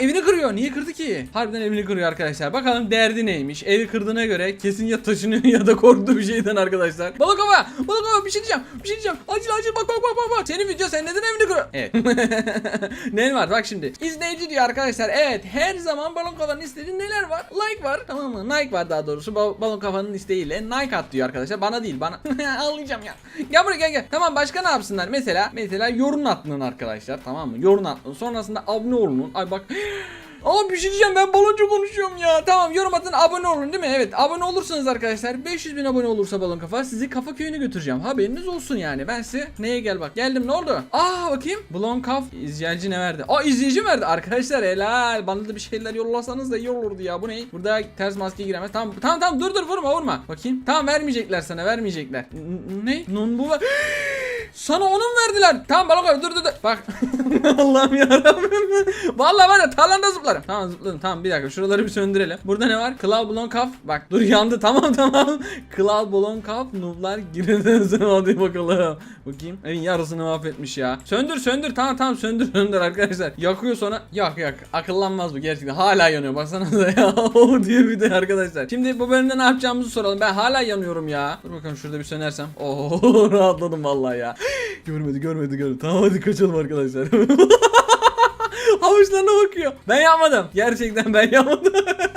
evini kırıyor. Niye kırdı ki? Harbiden evini kırıyor arkadaşlar. Bakalım derdi neymiş? Evi kırdığına göre kesin ya taşınıyor ya da korktu bir şeyden arkadaşlar. Balık hava. Balık hava bir şey diyeceğim. Bir şey diyeceğim. Acil acil bak bak bak bak. bak. Senin video sen neden evini kırıyor? Evet. ne var bak şimdi. İzleyici diyor arkadaşlar. Evet her zaman balon kafanın istediği neler var? Like var. Tamam mı? Nike var daha doğrusu. Ba- balon kafanın isteğiyle Nike at diyor arkadaşlar. Bana değil bana. Ağlayacağım ya. Gel buraya gel gel. Tamam başka ne yapsınlar? Mesela mesela yorum atın arkadaşlar. Tamam mı? Yorum atın. Sonrasında abone olun. Ay bak. Ama bir şey diyeceğim ben baloncu konuşuyorum ya. Tamam yorum atın abone olun değil mi? Evet abone olursanız arkadaşlar 500 bin abone olursa balon kafa sizi kafa köyüne götüreceğim. Haberiniz olsun yani. Ben size neye gel bak. Geldim ne oldu? Aa bakayım. Balon kaf izleyici ne verdi? Aa izleyici verdi. Arkadaşlar helal. Bana da bir şeyler yollasanız da iyi olurdu ya. Bu ne? Burada ters maske giremez. Tamam tamam tamam dur dur vurma vurma. Bakayım. Tamam vermeyecekler sana vermeyecekler. N- ne? Nun bu var. Sana onu mu verdiler? Tamam balon kafa dur dur dur. Bak. Allah'ım yarabbim. Vallahi var ya tarlanda zıplarım. Tamam zıpladım. Tamam bir dakika şuraları bir söndürelim. Burada ne var? Claw Balon Kaf. Bak dur yandı tamam tamam. Claw Balon Kaf nooblar girdiniz. Hadi bakalım. Bakayım. Evin yarısını mahvetmiş ya. Söndür söndür. Tamam tamam söndür söndür arkadaşlar. Yakıyor sonra. Yak yak. Akıllanmaz bu gerçekten. Hala yanıyor. Baksanıza ya. O diye bir de arkadaşlar. Şimdi bu bölümde ne yapacağımızı soralım. Ben hala yanıyorum ya. Dur bakalım şurada bir sönersem. Oo rahatladım vallahi ya. Görmedi görmedi görmedi. Tamam hadi kaçalım arkadaşlar. Havuçlarına bakıyor. Ben yapmadım. Gerçekten ben yapmadım.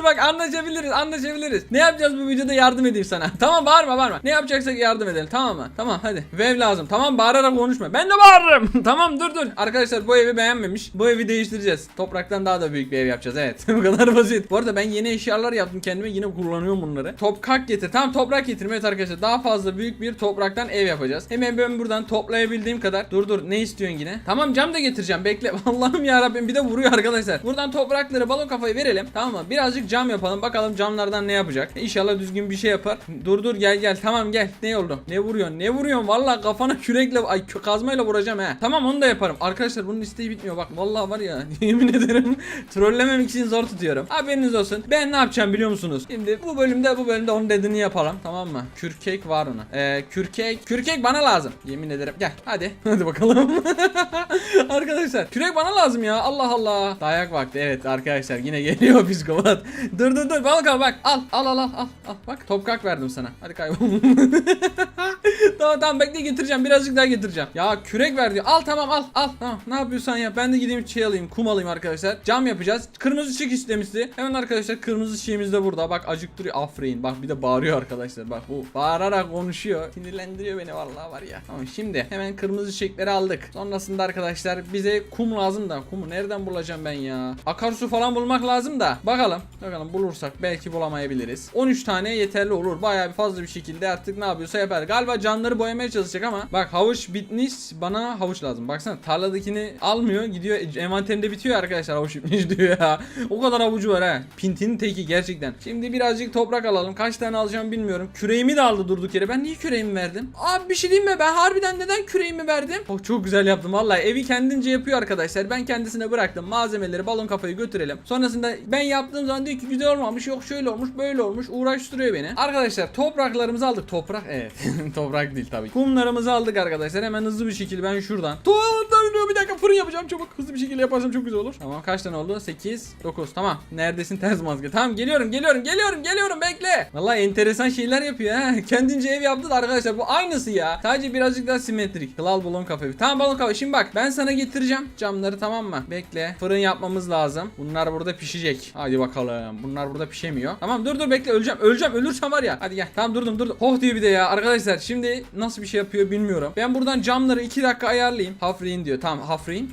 dur bak anlaşabiliriz anlaşabiliriz. Ne yapacağız bu videoda yardım edeyim sana. Tamam bağırma bağırma. Ne yapacaksak yardım edelim tamam mı? Tamam hadi. Vev lazım. Tamam bağırarak konuşma. Ben de bağırırım. tamam dur dur. Arkadaşlar bu evi beğenmemiş. Bu evi değiştireceğiz. Topraktan daha da büyük bir ev yapacağız evet. bu kadar basit. Bu arada ben yeni eşyalar yaptım kendime yine kullanıyorum bunları. Toprak getir. Tamam toprak getirme evet arkadaşlar. Daha fazla büyük bir topraktan ev yapacağız. Hemen ben buradan toplayabildiğim kadar. Dur dur ne istiyorsun yine? Tamam cam da getireceğim bekle. Allah'ım ya Rabbim bir de vuruyor arkadaşlar. Buradan toprakları balon kafayı verelim. Tamam mı? Birazcık cam yapalım. Bakalım camlardan ne yapacak. İnşallah düzgün bir şey yapar. Dur dur gel gel. Tamam gel. Ne oldu? Ne vuruyorsun? Ne vuruyorsun? Vallahi kafana kürekle ay kazmayla vuracağım he. Tamam onu da yaparım. Arkadaşlar bunun isteği bitmiyor. Bak vallahi var ya yemin ederim trollememek için zor tutuyorum. Haberiniz olsun. Ben ne yapacağım biliyor musunuz? Şimdi bu bölümde bu bölümde onun dediğini yapalım. Tamam mı? Kürkek var ona. Ee, kürkek. Kürkek bana lazım. Yemin ederim. Gel hadi. Hadi bakalım. arkadaşlar kürek bana lazım ya. Allah Allah. Dayak vakti. Evet arkadaşlar yine geliyor psikopat. dur dur dur. Balık al bak. Al al al al al. Bak toprak verdim sana. Hadi kaybol. tamam tamam bekle getireceğim. Birazcık daha getireceğim. Ya kürek ver diyor. Al tamam al al. Tamam ne yapıyorsan ya. Ben de gideyim şey alayım. Kum alayım arkadaşlar. Cam yapacağız. Kırmızı çiğ istemişti. Hemen arkadaşlar kırmızı çiğimiz de burada. Bak acıktırıyor. Afreyin. Bak bir de bağırıyor arkadaşlar. Bak bu bağırarak konuşuyor. Sinirlendiriyor beni vallahi var ya. Tamam şimdi hemen kırmızı çiçekleri aldık. Sonrasında arkadaşlar bize kum lazım da. Kumu nereden bulacağım ben ya? Akarsu falan bulmak lazım da. Bakalım. Bakalım bulursak belki bulamayabiliriz. 13 tane yeterli olur. Bayağı bir fazla bir şekilde artık ne yapıyorsa yapar. Galiba canları boyamaya çalışacak ama bak havuç bitmiş. Bana havuç lazım. Baksana tarladakini almıyor. Gidiyor envanterinde bitiyor arkadaşlar havuç bitmiş diyor ya. O kadar havucu var ha. Pintinin teki gerçekten. Şimdi birazcık toprak alalım. Kaç tane alacağım bilmiyorum. Küreğimi de aldı durduk yere. Ben niye küreğimi verdim? Abi bir şey diyeyim mi? Ben harbiden neden küreğimi verdim? Oh çok güzel yaptım vallahi. Evi kendince yapıyor arkadaşlar. Ben kendisine bıraktım. Malzemeleri balon kafayı götürelim. Sonrasında ben yaptığım zaman diyor ki güzel olmamış. Yok şöyle olmuş böyle olmuş. Uğraştırıyor beni. Arkadaşlar topraklarımızı aldık. Toprak evet. toprak değil tabii. Kumlarımızı aldık arkadaşlar. Hemen hızlı bir şekilde ben şuradan. Tuğlalar bir dakika fırın yapacağım çabuk. Hızlı bir şekilde yaparsam çok güzel olur. Tamam kaç tane oldu? 8, 9. Tamam. Neredesin ters maske? Tamam geliyorum geliyorum geliyorum geliyorum bekle. Vallahi enteresan şeyler yapıyor ha. Kendince ev yaptı da arkadaşlar bu aynısı ya. Sadece birazcık daha simetrik. Klal balon kafe. Tamam balon kafe. Şimdi bak ben sana getireceğim camları tamam mı? Bekle. Fırın yapmamız lazım. Bunlar burada pişecek. Hadi bakalım. Bunlar burada pişemiyor. Tamam dur dur bekle öleceğim. Öleceğim. Ölürsem var ya. Hadi gel. Tamam durdum durdum. Oh diyor bir de ya. Arkadaşlar şimdi nasıl bir şey yapıyor bilmiyorum. Ben buradan camları 2 dakika ayarlayayım. Hafrein diyor. Tamam hafrein.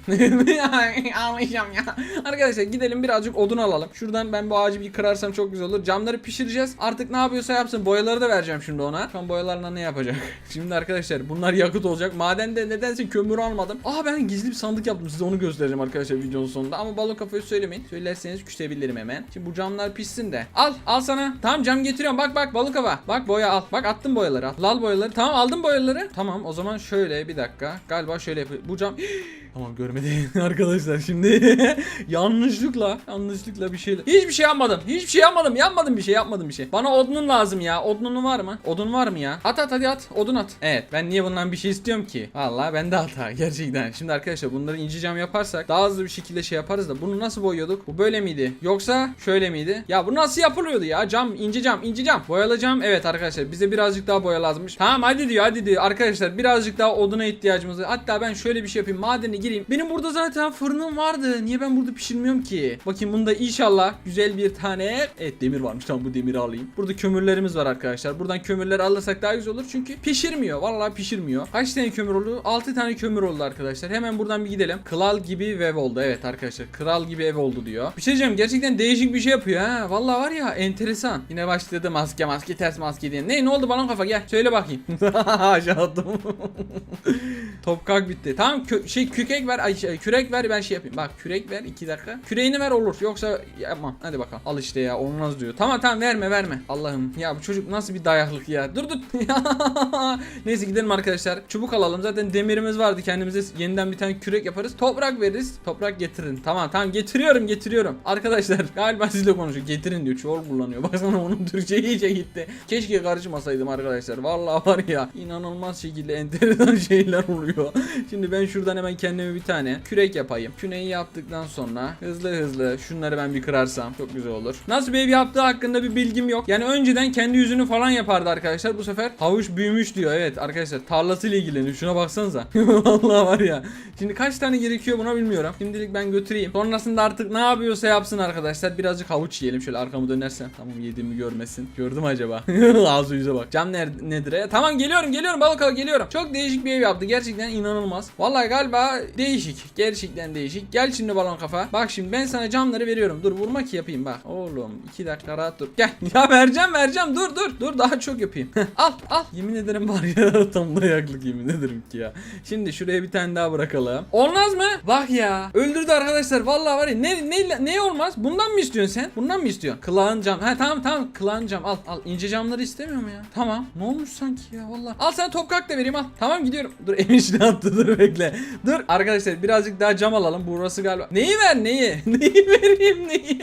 Anlayacağım ya. Arkadaşlar gidelim birazcık odun alalım. Şuradan ben bu ağacı bir kırarsam çok güzel olur. Camları pişireceğiz. Artık ne yapıyorsa yapsın. Boyaları da vereceğim şimdi ona. Şu an boyalarla ne yapacak? Şimdi arkadaşlar bunlar yakıt olacak. Madende nedense kömür almadım. Aa ben gizli bir sandık yaptım. Size onu göstereceğim arkadaşlar videonun sonunda. Ama balon kafayı söylemeyin. Söylerseniz küsebilirim hemen. Şimdi bu camlar pişsin de. Al al sana. Tamam cam getiriyorum. Bak bak balık hava. Bak boya al. Bak attım boyaları al. Lal boyaları. Tamam aldım boyaları. Tamam o zaman şöyle bir dakika. Galiba şöyle yapayım. Bu cam Tamam görmedi arkadaşlar şimdi yanlışlıkla yanlışlıkla bir şeyler. Hiçbir şey yapmadım. Hiçbir şey yapmadım. Yapmadım bir şey yapmadım bir şey. Bana odunun lazım ya. Odunun var mı? Odun var mı ya? At at hadi at. Odun at. Evet ben niye bundan bir şey istiyorum ki? Vallahi ben de hata gerçekten. Şimdi arkadaşlar bunları ince cam yaparsak daha hızlı bir şekilde şey yaparız da bunu nasıl boyuyorduk? Bu böyle miydi? Yoksa şöyle miydi? Ya bu nasıl yapılıyordu ya? Cam ince cam ince cam. Boyalı cam. Evet arkadaşlar bize birazcık daha boya lazımmış. Tamam hadi diyor hadi diyor. Arkadaşlar birazcık daha oduna ihtiyacımız var. Hatta ben şöyle bir şey yapayım. Madene gireyim. Benim burada zaten fırınım vardı. Niye ben burada pişirmiyorum ki? Bakayım bunda inşallah güzel bir tane evet demir varmış. Tamam bu demiri alayım. Burada kömürlerimiz var arkadaşlar. Buradan kömürleri alırsak daha güzel olur. Çünkü pişirmiyor. Vallahi pişirmiyor. Kaç tane kömür oldu? 6 tane kömür oldu arkadaşlar. Hemen buradan bir gidelim. Kral gibi ev oldu. Evet arkadaşlar. Kral gibi ev oldu diyor. Bir şey diyeceğim. Gerçekten değişik bir şey yapıyor ha. Vallahi var ya enteresan. Yine başladı maske maske ters maske diye. Ne ne oldu balon kafa gel. Söyle bakayım. Aşağı attım. Topkak bitti. Tamam kö- şey kürek ver. Ay, şey, kürek ver ben şey yapayım. Bak kürek ver 2 dakika. Küreğini ver olur. Yoksa yapmam. Hadi bakalım. Al işte ya olmaz diyor. Tamam tamam verme verme. Allah'ım ya bu çocuk nasıl bir dayaklık ya. Dur dur. Neyse gidelim arkadaşlar. Çubuk alalım. Zaten demirimiz vardı. Kendimize yeniden bir tane kürek yaparız. Toprak veririz. Toprak getirin. Tamam tamam getiriyorum getiriyorum. Arkadaşlar galiba sizle konuşuyor. Getirin diyor. Çoğul kullanıyor. Baksana onun Türkçe iyice gitti. Keşke karışmasaydım arkadaşlar. Vallahi var ya inanılmaz şekilde enteresan şeyler oluyor. Şimdi ben şuradan hemen kendime bir tane kürek yapayım. Küreği yaptıktan sonra hızlı hızlı şunları ben bir kırarsam çok güzel olur. Nasıl ev yaptığı hakkında bir bilgim yok. Yani önceden kendi yüzünü falan yapardı arkadaşlar. Bu sefer havuç büyümüş diyor. Evet arkadaşlar tarlasıyla ilgileniyor. Şuna baksanıza. Vallahi var ya. Şimdi kaç tane gerekiyor buna bilmiyorum. Şimdilik ben götüreyim. Sonrasında artık ne yapıyorsa yapsın arkadaşlar. Birazcık havuç yiyelim. Şöyle arkamı dönersem. Tamam yediğimi görmesin. Gördüm acaba. Ağzı yüze bak. Cam nerede, nedir? ya? Tamam geliyorum geliyorum balık geliyorum. Çok değişik bir ev yaptı. Gerçekten inanılmaz. Vallahi galiba değişik. Gerçekten değişik. Gel şimdi balon kafa. Bak şimdi ben sana camları veriyorum. Dur vurma ki yapayım bak. Oğlum iki dakika rahat dur. Gel. Ya vereceğim vereceğim. Dur dur. Dur daha çok yapayım. al al. Yemin ederim var ya. Tam dayaklık yemin ederim ki ya. Şimdi şuraya bir tane daha bırakalım. Olmaz mı? Bak ya. Öldürdü arkadaşlar. Vallahi var ya. Ne, ne, ne olmaz? Bundan mı istiyorsun sen? Bundan mı istiyorsun? Kılağın cam. Ha tamam tamam. Kılağın cam. Al al. İnce camları istemiyor mu ya? Tamam. Ne olmuş sanki ya vallahi. Al sana toprak da vereyim al. Tamam gidiyorum. Dur içine attı dur bekle. Dur arkadaşlar birazcık daha cam alalım. Burası galiba. Neyi ver neyi? neyi vereyim neyi?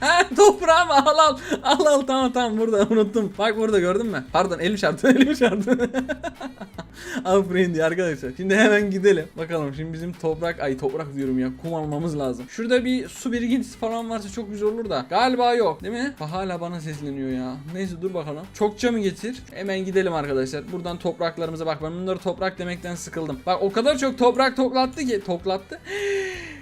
ha toprağı mı? Al al. Al al tamam tamam burada unuttum. Bak burada gördün mü? Pardon elim çarptı elim çarptı. Aferin diye arkadaşlar. Şimdi hemen gidelim. Bakalım şimdi bizim toprak ay toprak diyorum ya kum almamız lazım. Şurada bir su birikintisi falan varsa çok güzel olur da. Galiba yok değil mi? Bak hala bana sesleniyor ya. Neyse dur bakalım. Çokça mı getir? Hemen gidelim arkadaşlar. Buradan topraklarımıza bak. Ben bunları toprak demekten sıkıldım. Bak o kadar çok toprak toplattı ki. Toplattı.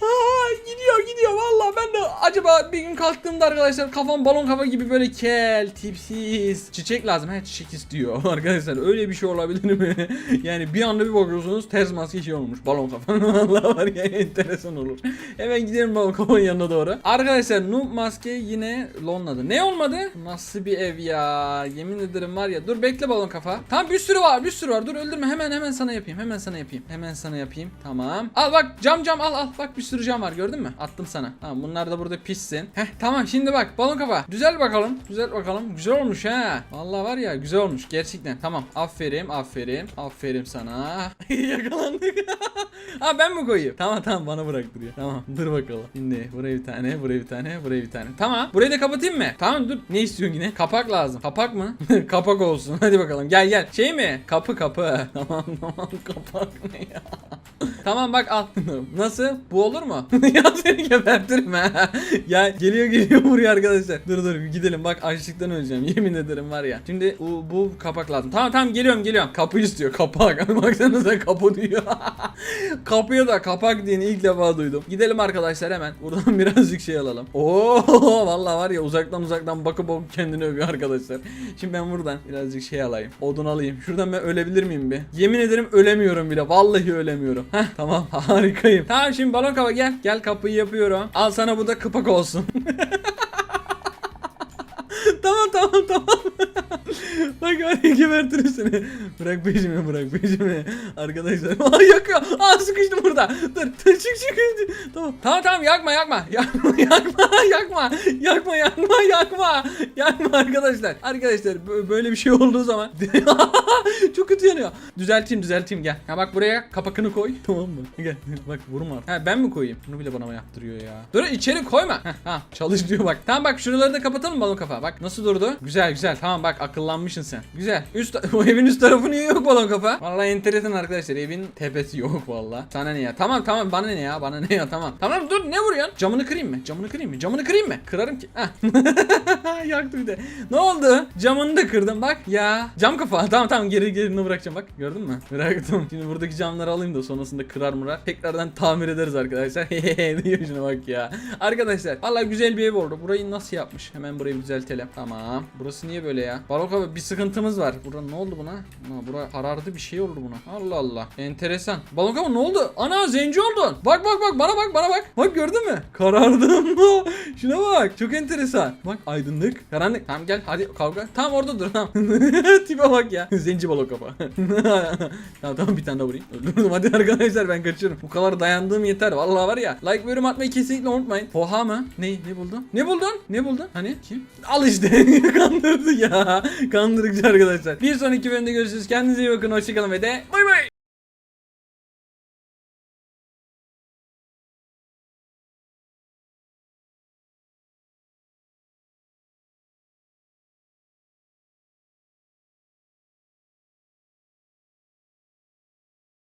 Aa, gidiyor gidiyor. Valla ben de acaba bir gün kalktığımda arkadaşlar kafam balon kafa gibi böyle kel tipsiz. Çiçek lazım. He çiçek istiyor arkadaşlar. Öyle bir şey olabilir mi? Yani bir anda bir bakıyorsunuz ters maske şey olmuş. Balon kafa. Valla var ya enteresan olur. Hemen gidelim balon kafanın yanına doğru. Arkadaşlar noob maske yine lonladı ne olmadı? Nasıl bir ev ya? Yemin ederim var ya. Dur bekle balon kafa. Tamam bir sürü var bir sürü var. Dur öldürme. Hemen hemen sana yapayım. Hemen sana yapayım. Hemen sana yapayım. Tamam. Al bak cam cam al al. Bak bir sürü cam var. Gördün mü attım sana. Tamam bunlar da burada pişsin. Heh tamam şimdi bak balon kafa. Düzel bakalım düzel bakalım. Güzel olmuş ha. Vallahi var ya güzel olmuş gerçekten. Tamam aferin aferin aferin sana. Yakalandık. Ha ben mi koyayım? Tamam tamam bana bıraktırıyor tamam dur bakalım. Şimdi buraya bir tane buraya bir tane buraya bir tane. Tamam burayı da kapatayım mı? Tamam dur. Ne istiyorsun yine? Kapak lazım. Kapak mı? Kapak olsun. Hadi bakalım gel gel. Şey mi? Kapı kapı. Tamam tamam. Kapak ne ya? Tamam bak al. Nasıl? Bu olur mu? ya seni gebertirim ha. ya geliyor geliyor vuruyor arkadaşlar. Dur dur gidelim bak açlıktan öleceğim. Yemin ederim var ya. Şimdi bu, bu kapak lazım. Tamam tamam geliyorum geliyorum. Kapı istiyor kapak. Baksanıza kapı diyor. Kapıya da kapak diyeni ilk defa duydum. Gidelim arkadaşlar hemen. Buradan birazcık şey alalım. Oo vallahi var ya uzaktan uzaktan bakıp bakıp kendini övüyor arkadaşlar. Şimdi ben buradan birazcık şey alayım. Odun alayım. Şuradan ben ölebilir miyim bir? Yemin ederim ölemiyorum bile. Vallahi ölemiyorum. Heh tamam harikayım. Tamam şimdi balon kafa gel. Gel kapıyı yapıyorum. Al sana bu da kapak olsun. tamam tamam tamam. Bak ya gebertirim seni. Bırak peşimi bırak peşimi. Arkadaşlar. Aa yakıyor. Aa sıkıştım burada. Dur dur çık çık. Tamam. Tamam tamam yakma yakma. Yakma yakma yakma. Yakma yakma yakma. Arkadaşlar. Arkadaşlar bö- böyle bir şey olduğu zaman. Çok kötü yanıyor. Düzelteyim düzelteyim gel. Ha bak buraya kapakını koy. Tamam mı? Gel. Bak vurma. Ha ben mi koyayım? Bunu bile bana yaptırıyor ya. Dur içeri koyma. Heh, ha çalış diyor bak. Tamam bak şuraları da kapatalım balon kafa. Bak nasıl durdu? Güzel güzel. Tamam bak akıllanmışsın sen. Güzel. Üst bu evin üst tarafı niye yok balon kafa? Vallahi enteresan arkadaşlar. Evin tepesi yok vallahi. Sana ne ya? Tamam tamam bana ne ya? Bana ne ya? Tamam. Tamam dur ne vuruyorsun? Camını kırayım mı? Camını kırayım mı? Camını kırayım mı? Kırarım ki. Yaktı bir de. Ne oldu? Camını da kırdım bak ya. Cam kafa. Tamam tamam geri gerini bırakacağım bak. Gördün mü? Bıraktım. Şimdi buradaki camları alayım da sonrasında kırar mırar. Tekrardan tamir ederiz arkadaşlar. diyor şuna bak ya. Arkadaşlar vallahi güzel bir ev oldu. Burayı nasıl yapmış? Hemen burayı düzeltelim. Tamam. Burası niye böyle ya? Barok abi bir sıkıntımız var. Burada ne oldu buna? Ha, bura karardı bir şey oldu buna. Allah Allah. Enteresan. Balok abi ne oldu? Ana zenci oldun. Bak bak bak bana bak bana bak. Bak gördün mü? Karardım. Şuna bak. Çok enteresan. Bak aydınlık. Karanlık. Tamam gel hadi kavga. Tamam orada dur. Tamam. Tipe bak ya. Zenci balok kafa. tamam tamam bir tane daha vurayım. Öldürdüm hadi arkadaşlar ben kaçıyorum. Bu kadar dayandığım yeter. Vallahi var ya. Like ve atmayı kesinlikle unutmayın. Oha mı? Ne? Ne buldun? Ne buldun? Ne buldun? Hani? Kim? Al işte. Kandırdı ya. Kandırıcı arkadaşlar. Bir sonraki bölümde görüşürüz. Kendinize iyi bakın. Hoşçakalın ve de bay bay.